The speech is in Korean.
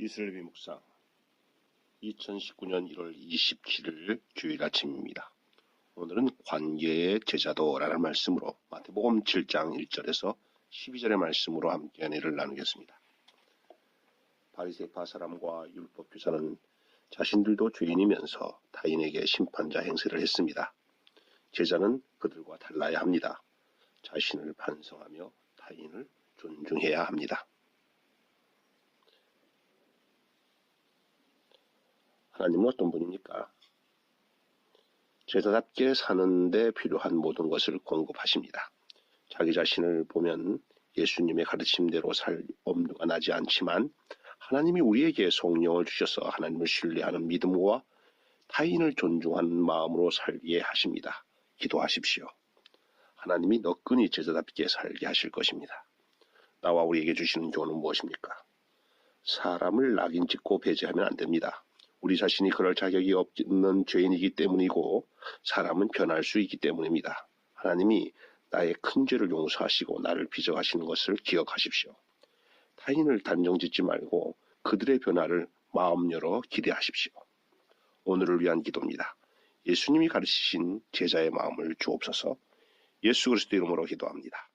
이스라엘의 묵상 2019년 1월 27일 주일 아침입니다. 오늘은 관계의 제자도라는 말씀으로 마태복음 7장 1절에서 12절의 말씀으로 함께 은혜를 나누겠습니다. 바리새파 사람과 율법 교사는 자신들도 죄인이면서 타인에게 심판자 행세를 했습니다. 제자는 그들과 달라야 합니다. 자신을 반성하며 타인을 존중해야 합니다. 하나님은 어떤 분입니까? 제자답게 사는데 필요한 모든 것을 공급하십니다. 자기 자신을 보면 예수님의 가르침대로 살 엄두가 나지 않지만 하나님이 우리에게 성령을 주셔서 하나님을 신뢰하는 믿음과 타인을 존중하는 마음으로 살게 하십니다. 기도하십시오. 하나님이 너끈히 제자답게 살게 하실 것입니다. 나와 우리에게 주시는 교훈은 무엇입니까? 사람을 낙인 찍고 배제하면 안 됩니다. 우리 자신이 그럴 자격이 없는 죄인이기 때문이고 사람은 변할 수 있기 때문입니다. 하나님이 나의 큰 죄를 용서하시고 나를 빚어가시는 것을 기억하십시오. 타인을 단정짓지 말고 그들의 변화를 마음 열어 기대하십시오. 오늘을 위한 기도입니다. 예수님이 가르치신 제자의 마음을 주옵소서 예수 그리스도 이름으로 기도합니다.